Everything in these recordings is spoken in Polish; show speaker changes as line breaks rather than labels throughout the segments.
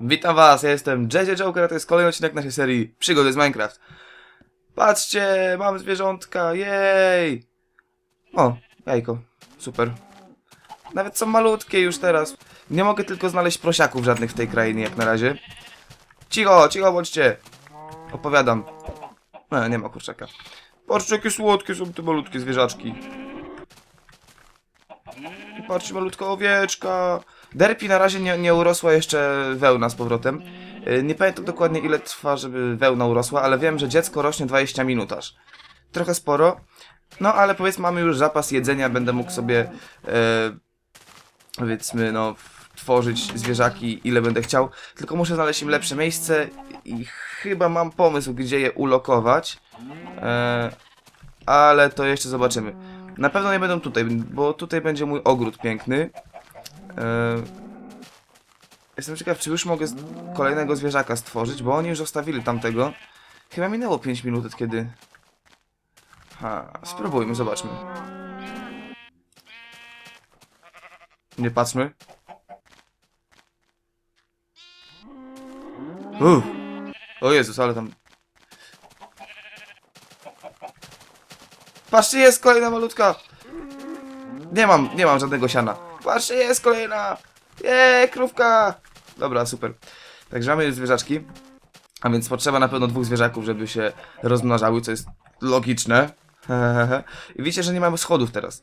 Witam was, ja jestem JJ Joker, a to jest kolejny odcinek naszej serii Przygody z Minecraft. Patrzcie, mam zwierzątka, jej! O, jajko, super. Nawet są malutkie już teraz. Nie mogę tylko znaleźć prosiaków żadnych w tej krainie jak na razie. Cicho, cicho bądźcie. Opowiadam. E, nie ma kurczaka. Patrzcie, jakie słodkie są te malutkie zwierzaczki. Patrzcie, malutka owieczka. Derpi na razie nie, nie urosła jeszcze wełna z powrotem. Yy, Nie pamiętam dokładnie ile trwa, żeby wełna urosła, ale wiem, że dziecko rośnie 20 minut aż. Trochę sporo. No ale powiedzmy mamy już zapas jedzenia, będę mógł sobie e, powiedzmy no tworzyć zwierzaki ile będę chciał. Tylko muszę znaleźć im lepsze miejsce i chyba mam pomysł gdzie je ulokować. E, ale to jeszcze zobaczymy. Na pewno nie będą tutaj, bo tutaj będzie mój ogród piękny. E, Jestem ciekaw, czy już mogę kolejnego zwierzaka stworzyć, bo oni już zostawili tamtego. Chyba minęło 5 minut od kiedy. Ha, spróbujmy, zobaczmy. Nie patrzmy. Uff. O Jezus, ale tam... Patrzcie, jest kolejna malutka! Nie mam, nie mam żadnego siana. Patrzcie, jest kolejna! Jej, krówka! Dobra, super. Także mamy już zwierzaczki. A więc potrzeba na pewno dwóch zwierzaków, żeby się rozmnażały, co jest logiczne. I widzicie, że nie mamy schodów teraz.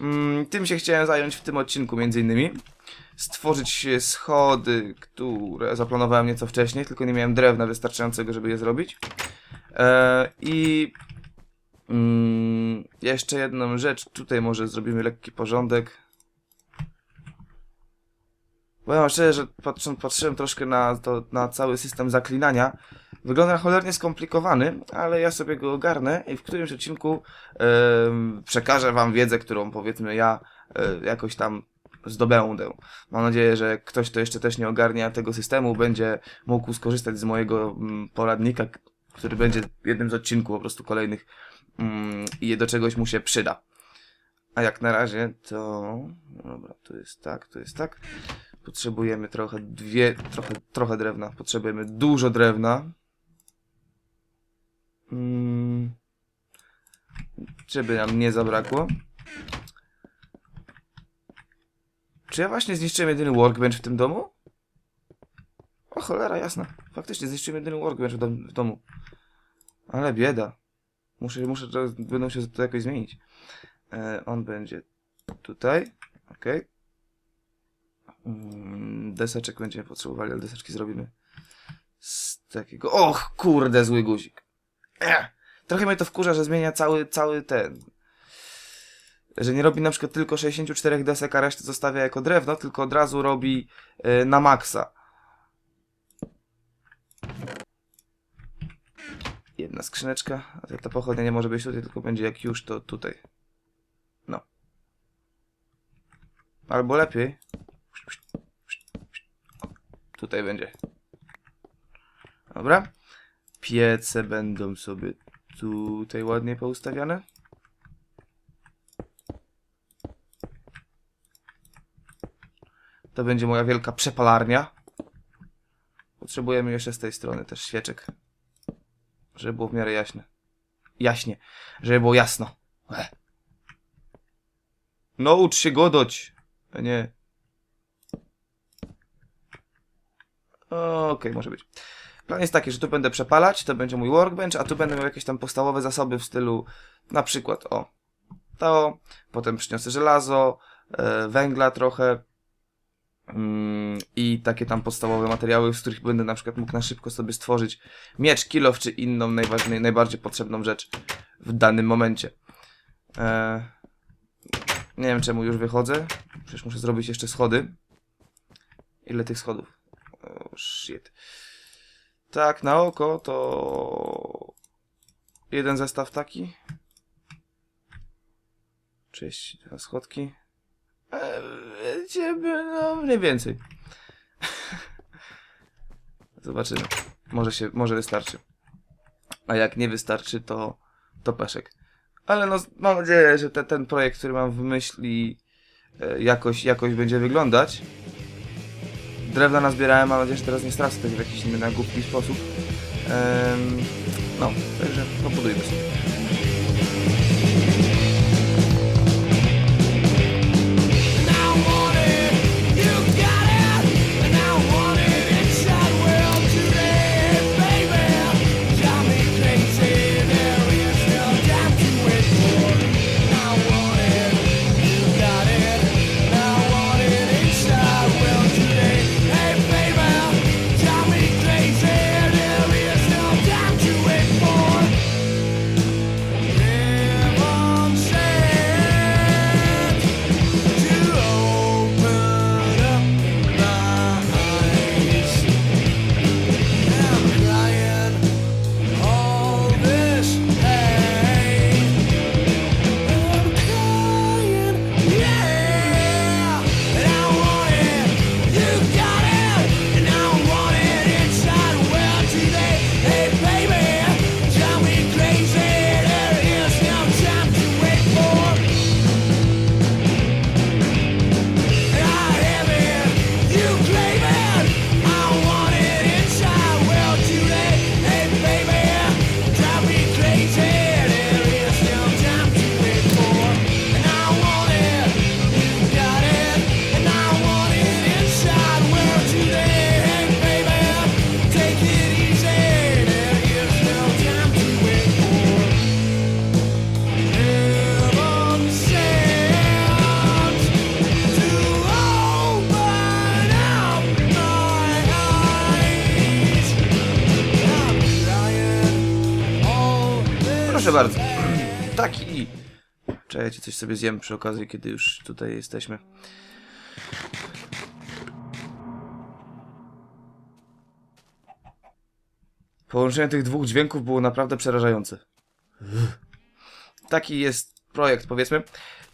Mm, tym się chciałem zająć w tym odcinku między innymi. Stworzyć schody, które zaplanowałem nieco wcześniej, tylko nie miałem drewna wystarczającego, żeby je zrobić. E, I mm, jeszcze jedną rzecz. Tutaj może zrobimy lekki porządek. Powiem szczerze, że patrząc, patrzyłem troszkę na, to, na cały system zaklinania. Wygląda cholernie skomplikowany, ale ja sobie go ogarnę i w którymś odcinku em, przekażę wam wiedzę, którą powiedzmy ja e, jakoś tam zdobędę. Mam nadzieję, że ktoś, kto jeszcze też nie ogarnia tego systemu, będzie mógł skorzystać z mojego mm, poradnika, który będzie jednym z odcinków po prostu kolejnych mm, i do czegoś mu się przyda. A jak na razie to... Dobra, to jest tak, to jest tak. Potrzebujemy trochę, dwie, trochę, trochę drewna. Potrzebujemy dużo drewna. Mm, żeby nam nie zabrakło. Czy ja właśnie zniszczyłem jedyny workbench w tym domu? O cholera, jasna. Faktycznie zniszczyłem jedyny workbench w, dom, w domu. Ale bieda. Muszę, muszę, będą się to jakoś zmienić. E, on będzie tutaj. Okej. Mm, Deseczek będziemy potrzebowali, ale deseczki zrobimy z takiego... Och, kurde, zły guzik. Ech. Trochę mnie to wkurza, że zmienia cały, cały ten... Że nie robi na przykład tylko 64 desek, a resztę zostawia jako drewno, tylko od razu robi y, na maksa. Jedna skrzyneczka, a ta pochodnia nie może być tutaj, tylko będzie jak już to tutaj. No. Albo lepiej. Tutaj będzie. Dobra. Piece będą sobie tutaj ładnie poustawiane. To będzie moja wielka przepalarnia. Potrzebujemy jeszcze z tej strony też świeczek. Żeby było w miarę jaśne. Jaśnie. Żeby było jasno. Ech. Naucz się godać. A nie. Okej, może być. Plan jest taki, że tu będę przepalać, to będzie mój workbench, a tu będę miał jakieś tam podstawowe zasoby w stylu na przykład o to, potem przyniosę żelazo, e, węgla trochę mm, i takie tam podstawowe materiały, z których będę na przykład mógł na szybko sobie stworzyć miecz, kilof czy inną najważniej, najbardziej potrzebną rzecz w danym momencie. E, nie wiem czemu już wychodzę, przecież muszę zrobić jeszcze schody. Ile tych schodów? Oh, shit. Tak, na oko to jeden zestaw taki. 32 schodki. Eee, Będziemy, no mniej więcej. Zobaczymy. Może się, może wystarczy. A jak nie wystarczy, to, to peszek. Ale no, mam nadzieję, że te, ten projekt, który mam w myśli, e, jakoś, jakoś będzie wyglądać. Drewna nazbierałem, mam nadzieję, że teraz nie stracę tego w jakiś inny, na głupi sposób. Em, no, także pobudujmy sobie. Coś sobie zjem przy okazji, kiedy już tutaj jesteśmy. Połączenie tych dwóch dźwięków było naprawdę przerażające. Taki jest projekt, powiedzmy.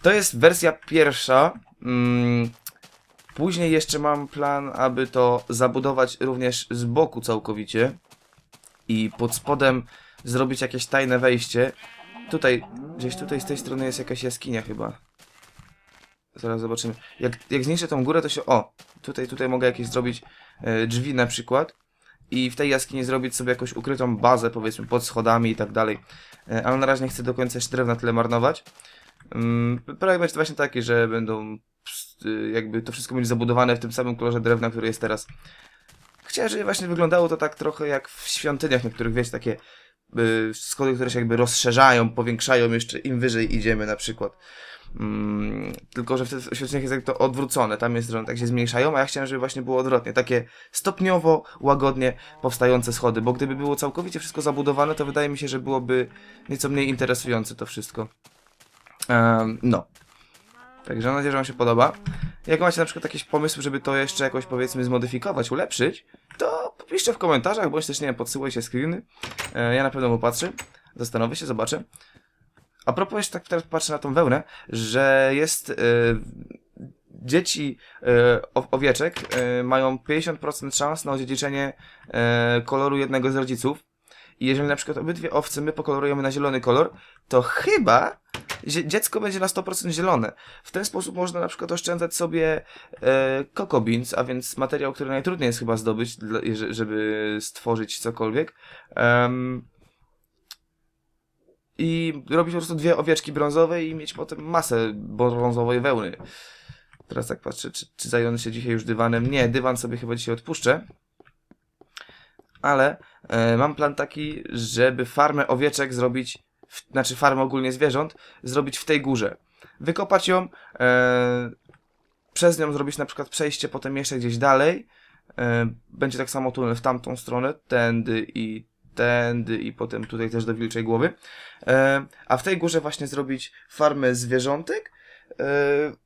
To jest wersja pierwsza. Mm, Później jeszcze mam plan, aby to zabudować również z boku całkowicie. I pod spodem zrobić jakieś tajne wejście. Tutaj, gdzieś tutaj z tej strony jest jakaś jaskinia chyba. Zaraz zobaczymy. Jak, jak zniszczę tą górę, to się... O! Tutaj, tutaj mogę jakieś zrobić e, drzwi na przykład. I w tej jaskini zrobić sobie jakąś ukrytą bazę, powiedzmy, pod schodami i tak dalej. E, ale na razie nie chcę do końca jeszcze drewna tyle marnować. Mm, projekt będzie właśnie taki, że będą y, jakby to wszystko będzie zabudowane w tym samym kolorze drewna, który jest teraz. Chciałem, żeby właśnie wyglądało to tak trochę jak w świątyniach niektórych, wiecie, takie schody, które się jakby rozszerzają, powiększają jeszcze im wyżej idziemy na przykład. Mm, tylko, że w świątyniach jest jak to odwrócone, tam jest, że one tak się zmniejszają, a ja chciałem, żeby właśnie było odwrotnie, takie stopniowo, łagodnie powstające schody, bo gdyby było całkowicie wszystko zabudowane, to wydaje mi się, że byłoby nieco mniej interesujące to wszystko. Em, no. Także mam nadzieję, że Wam się podoba. Jak macie na przykład jakieś pomysły, żeby to jeszcze jakoś powiedzmy zmodyfikować, ulepszyć, to piszcie w komentarzach, bądź też nie wiem, podsyłajcie screeny. E, ja na pewno popatrzę, zastanowię się, zobaczę. A propos, jeszcze tak teraz patrzę na tą wełnę, że jest... E, dzieci e, owieczek e, mają 50% szans na odziedziczenie e, koloru jednego z rodziców. I jeżeli na przykład obydwie owce my pokolorujemy na zielony kolor, to chyba dziecko będzie na 100% zielone. W ten sposób można na przykład oszczędzać sobie e, cocoa beans, a więc materiał, który najtrudniej jest chyba zdobyć, dla, żeby stworzyć cokolwiek. Em, I robić po prostu dwie owieczki brązowe i mieć potem masę brązowej wełny. Teraz tak patrzę, czy, czy się dzisiaj już dywanem. Nie, dywan sobie chyba dzisiaj odpuszczę. Ale e, mam plan taki, żeby farmę owieczek zrobić, w, znaczy farmę ogólnie zwierząt, zrobić w tej górze. Wykopać ją, e, przez nią zrobić na przykład przejście potem jeszcze gdzieś dalej. E, będzie tak samo tunel w tamtą stronę, tędy i tędy i potem tutaj też do wilczej głowy. E, a w tej górze właśnie zrobić farmę zwierzątek e,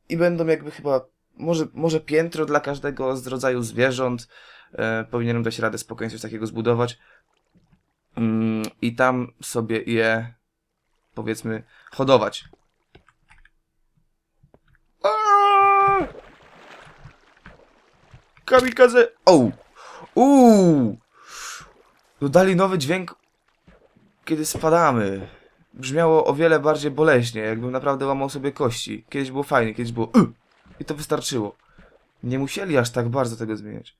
i będą jakby chyba może, może piętro dla każdego z rodzaju zwierząt. E, powinienem dać radę spokojnie coś takiego zbudować. Mm, I tam sobie je powiedzmy hodować. Kamikaze! O! Uuu! Dodali nowy dźwięk, kiedy spadamy. Brzmiało o wiele bardziej boleśnie, jakbym naprawdę łamał sobie kości. Kiedyś było fajnie, kiedyś było y! I to wystarczyło. Nie musieli aż tak bardzo tego zmieniać.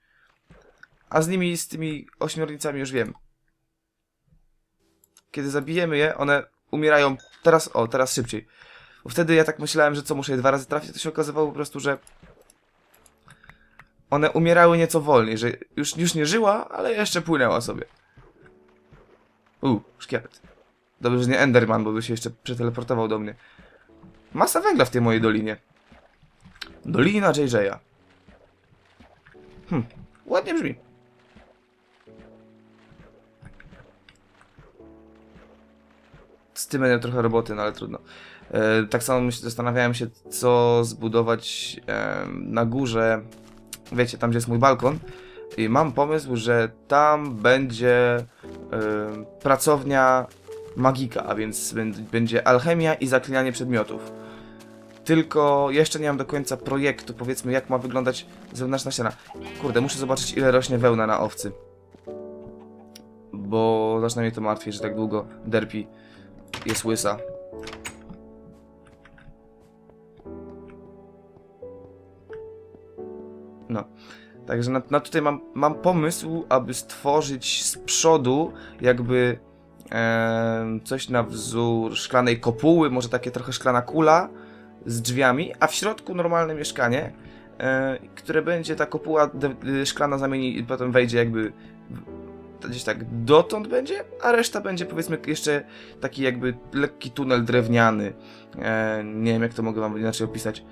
A z nimi, z tymi ośmiornicami już wiem. Kiedy zabijemy je, one umierają teraz, o, teraz szybciej. Bo wtedy ja tak myślałem, że co, muszę je dwa razy trafić, to się okazywało po prostu, że one umierały nieco wolniej, że już, już nie żyła, ale jeszcze płynęła sobie. U, szkielet. Dobrze, że nie Enderman, bo by się jeszcze przeteleportował do mnie. Masa węgla w tej mojej dolinie. Dolina JJ'a. Hm, ładnie brzmi. Tym będę trochę roboty, no ale trudno. E, tak samo zastanawiałem się, co zbudować e, na górze. Wiecie, tam gdzie jest mój balkon. I mam pomysł, że tam będzie e, pracownia magika, a więc bę- będzie alchemia i zaklinanie przedmiotów. Tylko jeszcze nie mam do końca projektu, powiedzmy, jak ma wyglądać zewnętrzna ściana. Kurde, muszę zobaczyć, ile rośnie wełna na owcy. Bo zaczyna mnie to martwić, że tak długo derpi jest łysa. No. Także na, na tutaj mam, mam pomysł, aby stworzyć z przodu jakby em, coś na wzór szklanej kopuły, może takie trochę szklana kula z drzwiami, a w środku normalne mieszkanie, e, które będzie ta kopuła de, y, szklana zamieni i potem wejdzie jakby gdzieś tak dotąd będzie, a reszta będzie powiedzmy jeszcze taki jakby lekki tunel drewniany. E, nie wiem jak to mogę wam inaczej opisać.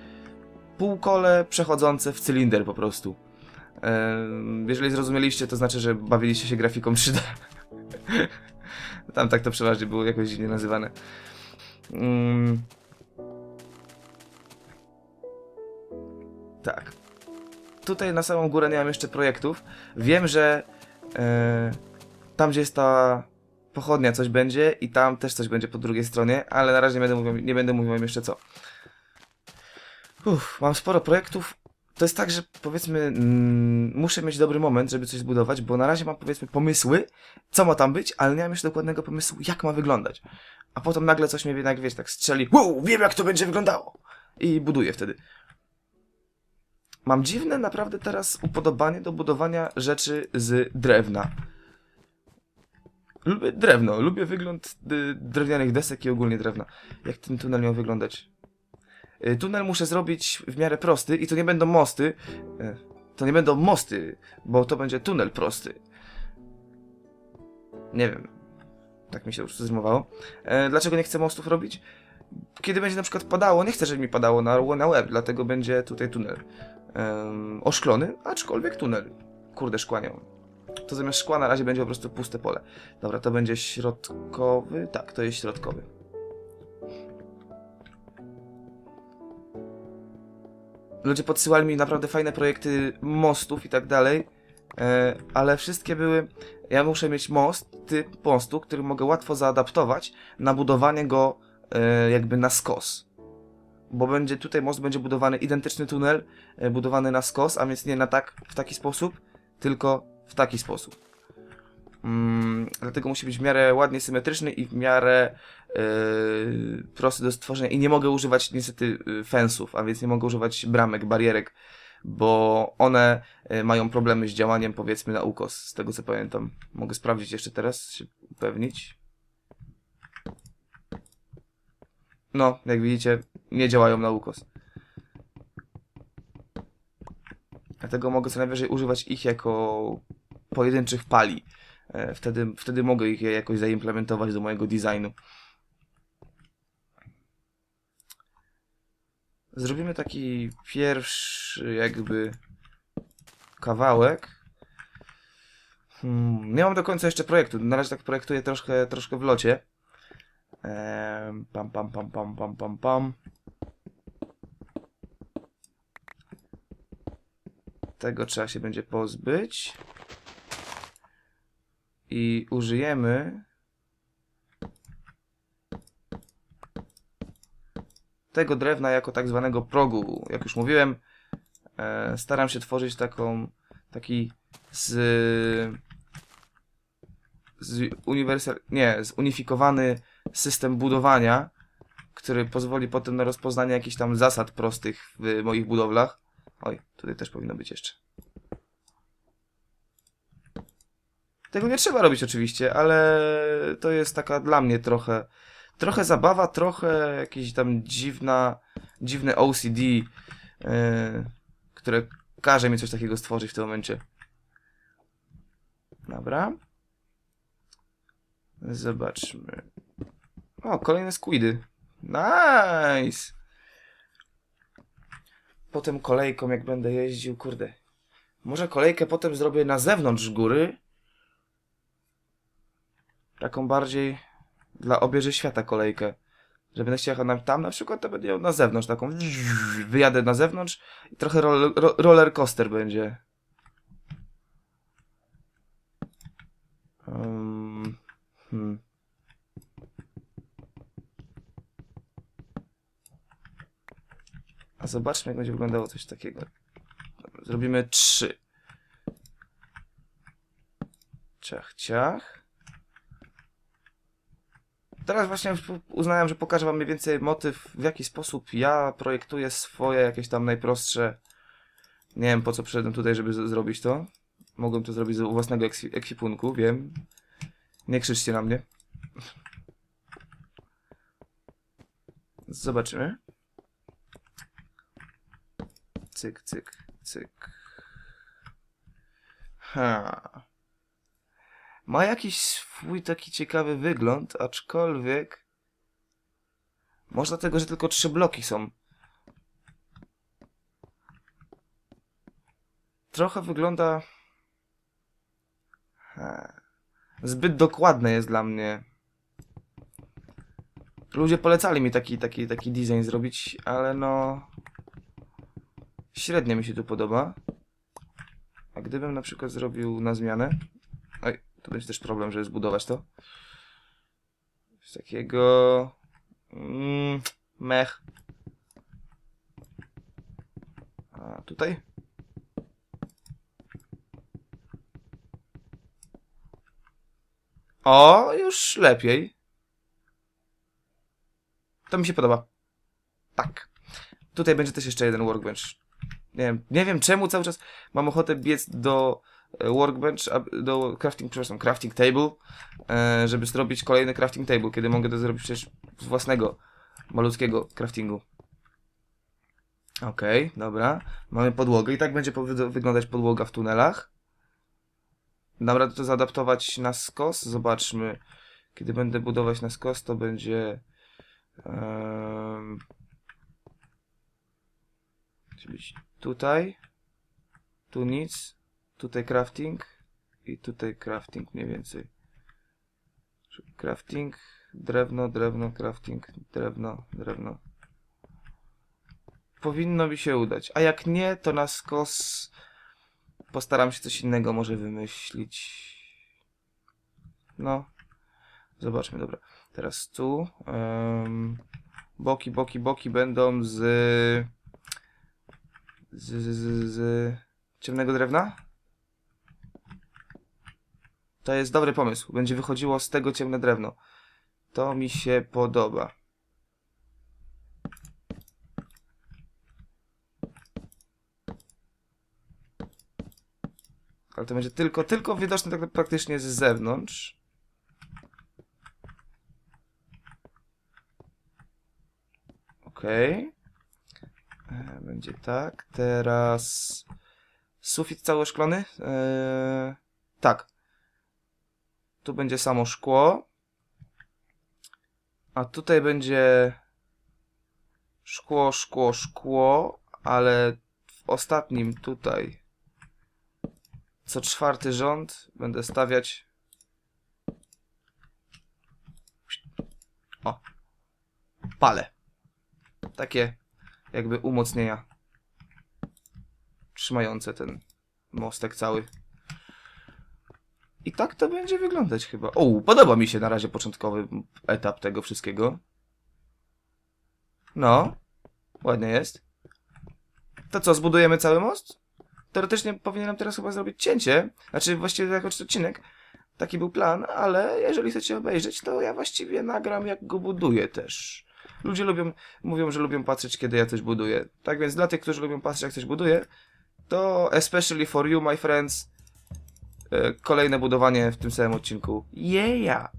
Półkole przechodzące w cylinder po prostu. E, jeżeli zrozumieliście, to znaczy, że bawiliście się grafiką 3D. Tam tak to przeważnie było jakoś dziwnie nazywane. Mm. Tak. Tutaj na samą górę nie mam jeszcze projektów. Wiem, że tam, gdzie jest ta pochodnia, coś będzie i tam też coś będzie po drugiej stronie, ale na razie nie będę mówił, nie będę mówił jeszcze co. Uff, mam sporo projektów. To jest tak, że powiedzmy, mm, muszę mieć dobry moment, żeby coś zbudować, bo na razie mam powiedzmy pomysły, co ma tam być, ale nie mam jeszcze dokładnego pomysłu, jak ma wyglądać. A potem nagle coś mnie jednak, wiesz, tak strzeli, wow, wiem jak to będzie wyglądało! I buduję wtedy. Mam dziwne naprawdę teraz upodobanie do budowania rzeczy z drewna. Lubię drewno, lubię wygląd y, drewnianych desek i ogólnie drewna. Jak ten tunel miał wyglądać? Y, tunel muszę zrobić w miarę prosty i to nie będą mosty. y, To nie będą mosty, bo to będzie tunel prosty. Nie wiem. Tak mi się już zrymowało. E, dlaczego nie chcę mostów robić? Kiedy będzie na przykład padało, nie chcę, żeby mi padało na, na łeb, dlatego będzie tutaj tunel. Em, oszklony, aczkolwiek tunel. Kurde, szkła. To zamiast szkła na razie będzie po prostu puste pole. Dobra, to będzie środkowy. Tak, to jest środkowy. Ludzie podsyłali mi naprawdę fajne projekty mostów i tak dalej, e, ale wszystkie były. Ja muszę mieć most, typ mostu, który mogę łatwo zaadaptować na budowanie go e, jakby na skos. Bo będzie tutaj most będzie budowany identyczny tunel, e, budowany na skos, a więc nie na tak, w taki sposób, tylko w taki sposób. Mm, dlatego musi być w miarę ładnie symetryczny i w miarę yy, prosty do stworzenia. I nie mogę używać niestety yy, fensów, a więc nie mogę używać bramek, barierek, bo one mają problemy z działaniem, powiedzmy, na ukos, z tego co pamiętam. Mogę sprawdzić jeszcze teraz, się upewnić. No, jak widzicie, nie działają na ukos. Dlatego mogę co najwyżej używać ich jako pojedynczych pali. E, Wtedy, wtedy mogę ich jakoś zaimplementować do mojego designu. Zrobimy taki pierwszy jakby kawałek. Hmm, nie mam do końca jeszcze projektu. Na razie tak projektuję troszkę, troszkę w locie. Pam, pam, pam, pam, pam, pam, pam. Tego trzeba się będzie pozbyć. I użyjemy tego drewna jako tak zwanego progu. Jak już mówiłem, e, staram się tworzyć taką, taki z, z uniwersal, nie, zunifikowany system budowania, który pozwoli potem na rozpoznanie jakichś tam zasad prostych w moich budowlach. Oj, tutaj też powinno być jeszcze. Tego nie trzeba robić oczywiście, ale to jest taka dla mnie trochę, trochę zabawa, trochę jakieś tam dziwna, dziwne OCD, yy, które każe mi coś takiego stworzyć w tym momencie. Dobra. Zobaczmy. O, kolejne squidy. Nice! Potem kolejką, jak będę jeździł, kurde. Może kolejkę potem zrobię na zewnątrz góry. Taką bardziej dla obieży świata kolejkę. Że będę na- tam na przykład, to będę miał na zewnątrz taką. Wyjadę na zewnątrz i trochę roller, ro, roller coaster będzie. Um, hmm. A zobaczmy, jak będzie wyglądało coś takiego. Zrobimy trzy. Ciach, ciach. Teraz właśnie uznałem, że pokażę wam mniej więcej motyw, w jaki sposób ja projektuję swoje jakieś tam najprostsze... Nie wiem, po co przyszedłem tutaj, żeby zrobić to. Mogłem to zrobić z własnego ekwi- ekwipunku, wiem. Nie krzyczcie na mnie. Zobaczymy. Cyk, cyk, cyk. Ha. Ma jakiś swój taki ciekawy wygląd, aczkolwiek... Może dlatego, że tylko trzy bloki są. Trochę wygląda... Ha. Zbyt dokładne jest dla mnie. Ludzie polecali mi taki, taki, taki design zrobić, ale no... Średnio mi się tu podoba. A gdybym na przykład zrobił na zmianę... Oj, to będzie też problem, żeby zbudować to. Coś takiego... Mm, mech. A tutaj? O, już lepiej. To mi się podoba. Tak. Tutaj będzie też jeszcze jeden workbench. Nie wiem, nie wiem czemu cały czas mam ochotę biec do e, workbench, do crafting, przepraszam, crafting table, e, żeby zrobić kolejny crafting table, kiedy mogę to zrobić przecież z własnego malutkiego craftingu. Okej, dobra. Mamy podłogę i tak będzie wyglądać podłoga w tunelach. Dam to zaadaptować na skos. Zobaczmy. Kiedy będę budować na skos, to będzie... tutaj. Tu nic. Tutaj crafting. I tutaj crafting mniej więcej. Crafting. Drewno, drewno, crafting. Drewno, drewno. Powinno mi się udać. A jak nie, to na skos postaram się coś innego może wymyślić. No. Zobaczmy, dobra. Teraz tu. em, boki, boki, boki będą z, z, z, z, ciemnego drewna. To jest dobry pomysł. Będzie wychodziło z tego ciemne drewno. To mi się podoba. Ale to będzie tylko, tylko widoczne tak praktycznie z zewnątrz. Okej. E, Będzie tak. Teraz sufit cały szklany. Eee, tak. Tu będzie samo szkło. A tutaj będzie szkło, szkło, szkło, ale w ostatnim tutaj co czwarty rząd będę stawiać o pale. Takie jakby umocnienia trzymające ten mostek cały. I tak to będzie wyglądać chyba. O, podoba mi się na razie początkowy etap tego wszystkiego. No, ładnie jest. To co, zbudujemy cały most? Teoretycznie powinienem teraz chyba zrobić cięcie. Znaczy właściwie jako odcinek. Taki był plan, ale jeżeli chcecie obejrzeć, to ja właściwie nagram jak go buduję też. Ludzie lubią, mówią, że lubią patrzeć, kiedy ja coś buduję. Tak więc dla tych, którzy lubią patrzeć, jak coś buduję, to especially for you, my friends, e, kolejne budowanie w tym samym odcinku. Yeah!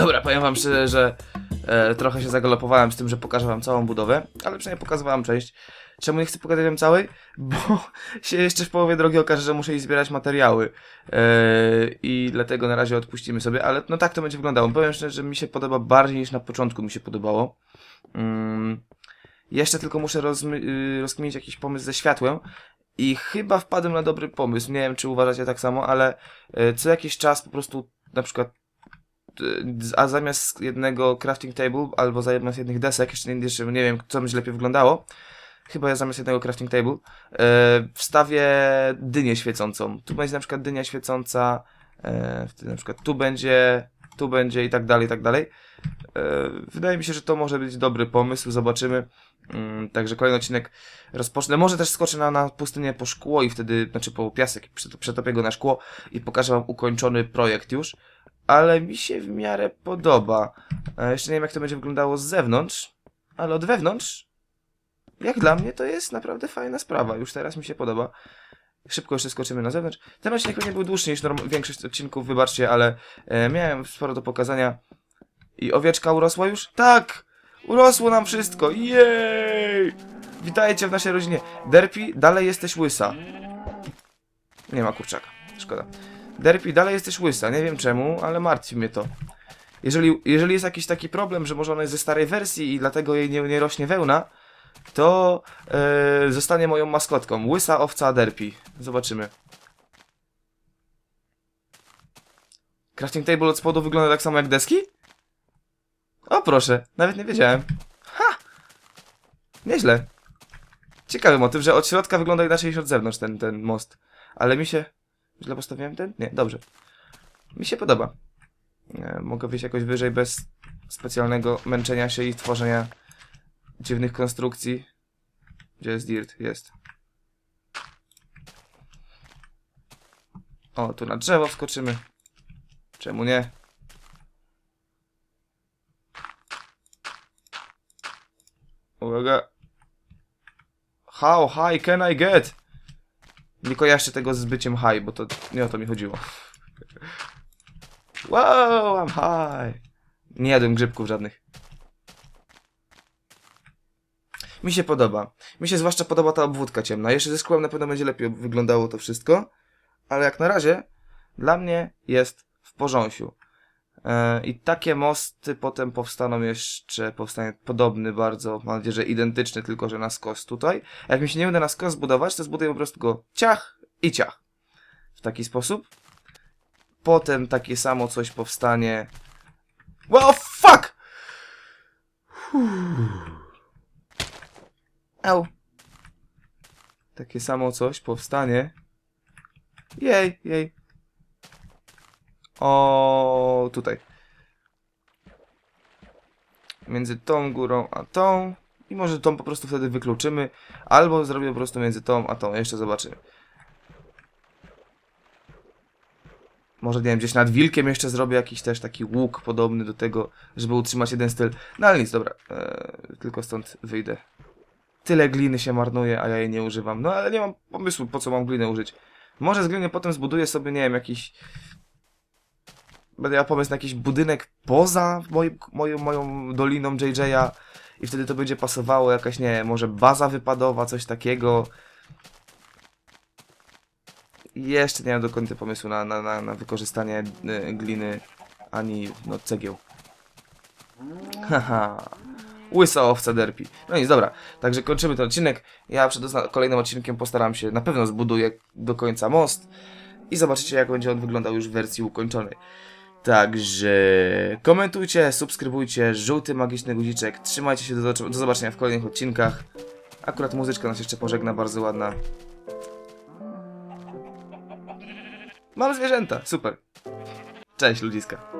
Dobra, powiem wam szczerze, że e, trochę się zagalopowałem z tym, że pokażę wam całą budowę, ale przynajmniej pokazywałem część. Czemu nie chcę pokazać wam całej? Bo się jeszcze w połowie drogi okaże, że muszę iść zbierać materiały. E, I dlatego na razie odpuścimy sobie, ale no tak to będzie wyglądało. Powiem szczerze, że mi się podoba bardziej niż na początku mi się podobało. Mm, jeszcze tylko muszę y, rozkminić jakiś pomysł ze światłem. I chyba wpadłem na dobry pomysł. Nie wiem, czy uważacie tak samo, ale e, co jakiś czas po prostu na przykład a zamiast jednego crafting table, albo zamiast jednych desek, jeszcze nie, jeszcze nie wiem, co będzie lepiej wyglądało, chyba ja zamiast jednego crafting table, e, wstawię dynię świecącą. Tu będzie na przykład dynia świecąca, e, wtedy na przykład tu będzie, tu będzie i tak dalej, i tak dalej. E, wydaje mi się, że to może być dobry pomysł, zobaczymy. Mm, Także kolejny odcinek rozpocznę. Może też skoczę na, na pustynię po szkło i wtedy, znaczy po piasek, przet- przetopię go na szkło i pokażę wam ukończony projekt już ale mi się w miarę podoba. E, jeszcze nie wiem, jak to będzie wyglądało z zewnątrz, ale od wewnątrz, jak dla mnie, to jest naprawdę fajna sprawa. Już teraz mi się podoba. Szybko jeszcze skoczymy na zewnątrz. Ten odcinek pewnie był dłuższy niż większość odcinków, wybaczcie, ale e, miałem sporo do pokazania. I owieczka urosła już? Tak! Urosło nam wszystko! Jej! Witajcie w naszej rodzinie. Derpi, dalej jesteś łysa. Nie ma kurczaka. Szkoda. Derpi, dalej jesteś łysa. Nie wiem czemu, ale martwi mnie to. Jeżeli, jeżeli jest jakiś taki problem, że może ona jest ze starej wersji i dlatego jej nie, nie rośnie wełna, to e, zostanie moją maskotką. Łysa owca Derpi. Zobaczymy. Crafting table od spodu wygląda tak samo jak deski? O proszę, nawet nie wiedziałem. Ha! Nieźle. Ciekawy motyw, że od środka wygląda inaczej niż od zewnątrz ten, ten most. Ale mi się... Źle postawiłem ten? Nie, dobrze. Mi się podoba. E, mogę wyjść jakoś wyżej bez specjalnego męczenia się i tworzenia dziwnych konstrukcji. Gdzie jest dirt? Jest. O, tu na drzewo wskoczymy. Czemu nie? Uwaga. How high can I get? Nie kojarzcie tego z byciem high, bo to nie o to mi chodziło. Wow, I'm high. Nie jadłem grzybków żadnych. Mi się podoba. Mi się zwłaszcza podoba ta obwódka ciemna. Jeszcze ze szkłem na pewno będzie lepiej wyglądało to wszystko. Ale jak na razie, dla mnie jest w porządku. E, I takie mosty potem powstaną jeszcze, powstanie podobny bardzo, mam nadzieję, że identyczny, tylko że na skos tutaj. Jak mi się nie uda na skos zbudować, to zbuduję po prostu go ciach i ciach. W taki sposób. Potem takie samo coś powstanie. Wow, fuck! Au. Takie samo coś powstanie. Jej, jej. O, tutaj. Między tą górą a tą. I może tą po prostu wtedy wykluczymy. Albo zrobię po prostu między tą a tą. Jeszcze zobaczymy. Może, nie wiem, gdzieś nad wilkiem jeszcze zrobię jakiś też taki łuk podobny do tego, żeby utrzymać jeden styl. No ale nic, dobra. Eee, tylko stąd wyjdę. Tyle gliny się marnuje, a ja jej nie używam. No ale nie mam pomysłu, po co mam glinę użyć. Może z gliny potem zbuduję sobie, nie wiem, jakiś... Będę miał pomysł na jakiś budynek poza moim, moją, moją doliną JJ'a i wtedy to będzie pasowało, jakaś, nie może baza wypadowa, coś takiego. Jeszcze nie mam do końca pomysłu na, na, na, na wykorzystanie y, gliny ani no, cegieł. Haha. Łysa owca derpi. No nic, dobra. Także kończymy ten odcinek. Ja przed kolejnym odcinkiem postaram się, na pewno zbuduję do końca most i zobaczycie jak będzie on wyglądał już w wersji ukończonej. Także komentujcie, subskrybujcie, żółty magiczny guziczek. Trzymajcie się do, do zobaczenia w kolejnych odcinkach. Akurat muzyczka nas jeszcze pożegna, bardzo ładna. Mam zwierzęta, super. Cześć ludziska.